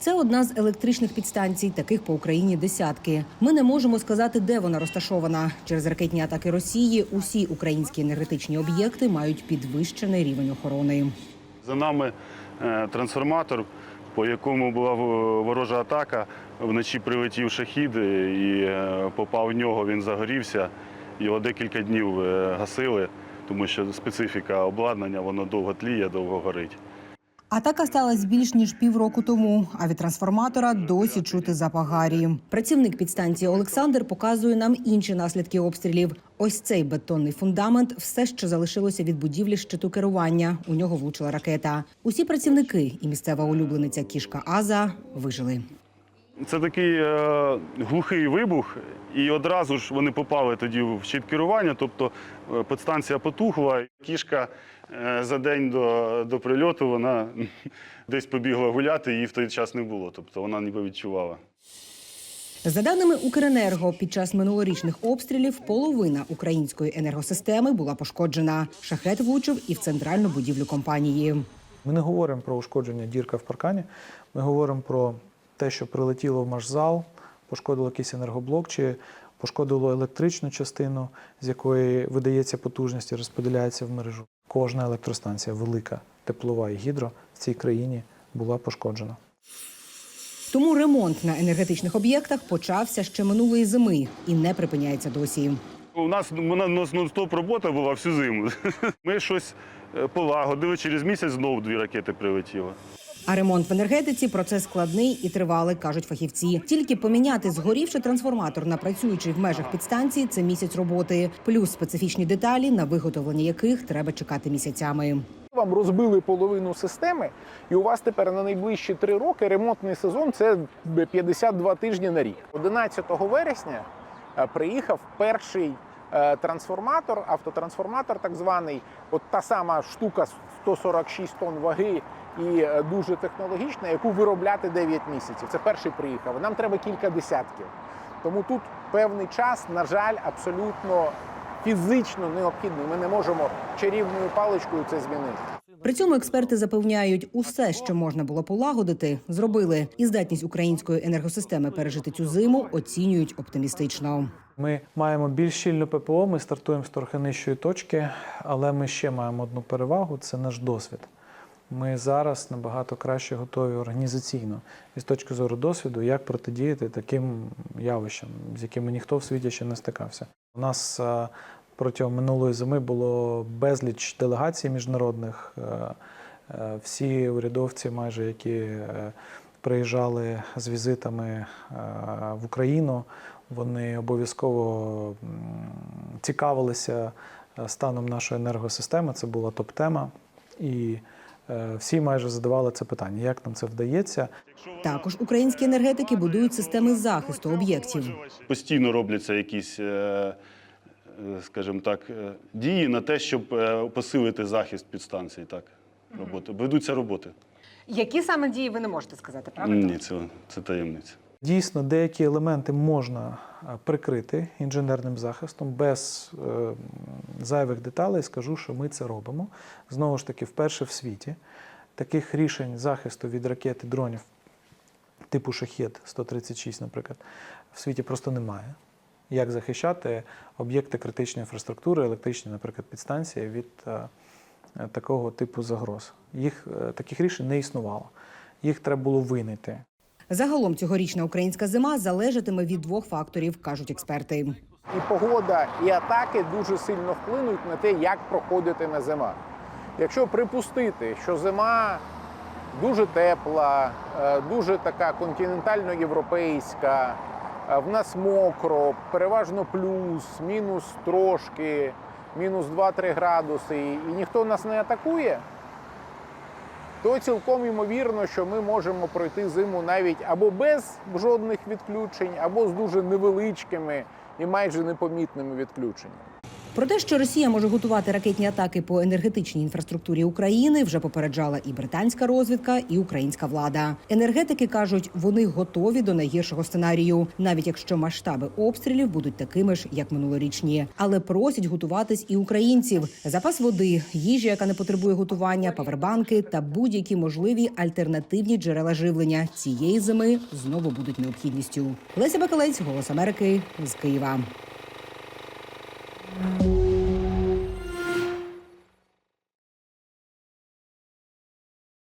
Це одна з електричних підстанцій, таких по Україні десятки. Ми не можемо сказати, де вона розташована. Через ракетні атаки Росії усі українські енергетичні об'єкти мають підвищений рівень охорони. За нами е, трансформатор, по якому була ворожа атака. Вночі прилетів шахід е, і е, попав в нього, він загорівся. Його декілька днів гасили, тому що специфіка обладнання, воно довго тліє, довго горить. Атака сталася більш ніж півроку тому, а від трансформатора досі чути запах гарі. Працівник підстанції Олександр показує нам інші наслідки обстрілів. Ось цей бетонний фундамент все ще залишилося від будівлі щиту керування. У нього влучила ракета. Усі працівники і місцева улюблениця кішка Аза вижили. Це такий е, глухий вибух, і одразу ж вони попали тоді в щит керування, тобто е, підстанція потухла. Кішка за день до, до прильоту вона десь побігла гуляти, її в той час не було. Тобто вона ніби відчувала. За даними Укренерго, під час минулорічних обстрілів половина української енергосистеми була пошкоджена. Шахет влучив і в центральну будівлю компанії. Ми не говоримо про ушкодження дірка в паркані. Ми говоримо про те, що прилетіло в машзал, пошкодило якийсь енергоблок чи пошкодило електричну частину, з якої видається потужність і розподіляється в мережу. Кожна електростанція, велика, теплова і гідро в цій країні була пошкоджена. Тому ремонт на енергетичних об'єктах почався ще минулої зими і не припиняється досі. У нас, нон-стоп робота була всю зиму. Ми щось е, полагодили, через місяць знову дві ракети прилетіло. А ремонт в енергетиці процес складний і тривалий, кажуть фахівці. Тільки поміняти згорівший трансформатор на працюючий в межах підстанції це місяць роботи, плюс специфічні деталі, на виготовлення яких треба чекати місяцями. Вам розбили половину системи, і у вас тепер на найближчі три роки ремонтний сезон це 52 тижні на рік. 11 вересня е, приїхав перший е, трансформатор, автотрансформатор, так званий. От та сама штука 146 тонн ваги і е, дуже технологічна, яку виробляти 9 місяців. Це перший приїхав. Нам треба кілька десятків. Тому тут певний час, на жаль, абсолютно фізично необхідний. Ми не можемо чарівною паличкою це змінити. При цьому експерти запевняють, усе, що можна було полагодити, зробили. І здатність української енергосистеми пережити цю зиму оцінюють оптимістично. Ми маємо більш щільну ППО, ми стартуємо з трохи нижчої точки, але ми ще маємо одну перевагу це наш досвід. Ми зараз набагато краще готові організаційно і з точки зору досвіду, як протидіяти таким явищам, з якими ніхто в світі ще не стикався. У нас е, протягом минулої зими було безліч делегацій міжнародних. е, е, Всі урядовці, майже які приїжджали з візитами в Україну, вони обов'язково цікавилися станом нашої енергосистеми. Це була топ-тема. І всі майже задавали це питання: як нам це вдається? Також українські енергетики будують системи захисту об'єктів. Постійно робляться якісь, е, е, скажімо так, е, дії на те, щоб е, посилити захист підстанцій. Так, роботи. Ведуться роботи. Які саме дії ви не можете сказати, правда? Ні, це, це таємниця. Дійсно, деякі елементи можна е, прикрити інженерним захистом без е, зайвих деталей. Скажу, що ми це робимо. Знову ж таки, вперше в світі таких рішень захисту від ракет і дронів типу шахет 136, наприклад, в світі просто немає. Як захищати об'єкти критичної інфраструктури, електричні, наприклад, підстанції від е, такого типу загроз. Їх таких рішень не існувало. Їх треба було винайти. Загалом цьогорічна українська зима залежатиме від двох факторів, кажуть експерти. І погода, і атаки дуже сильно вплинуть на те, як проходитиме зима. Якщо припустити, що зима дуже тепла, е, дуже така континентально-європейська, е, в нас мокро, переважно плюс, мінус трошки, мінус 2-3 градуси, і ніхто нас не атакує, то цілком ймовірно, що ми можемо пройти зиму навіть або без жодних відключень, або з дуже невеличкими і майже непомітними відключеннями. Про те, що Росія може готувати ракетні атаки по енергетичній інфраструктурі України, вже попереджала і британська розвідка, і українська влада. Енергетики кажуть, вони готові до найгіршого сценарію, навіть якщо масштаби обстрілів будуть такими ж, як минулорічні. Але просять готуватись і українців. Запас води, їжі, яка не потребує готування, павербанки та будь-які можливі альтернативні джерела живлення цієї зими знову будуть необхідністю. Леся Бакалець, голос Америки з Києва. Thank you.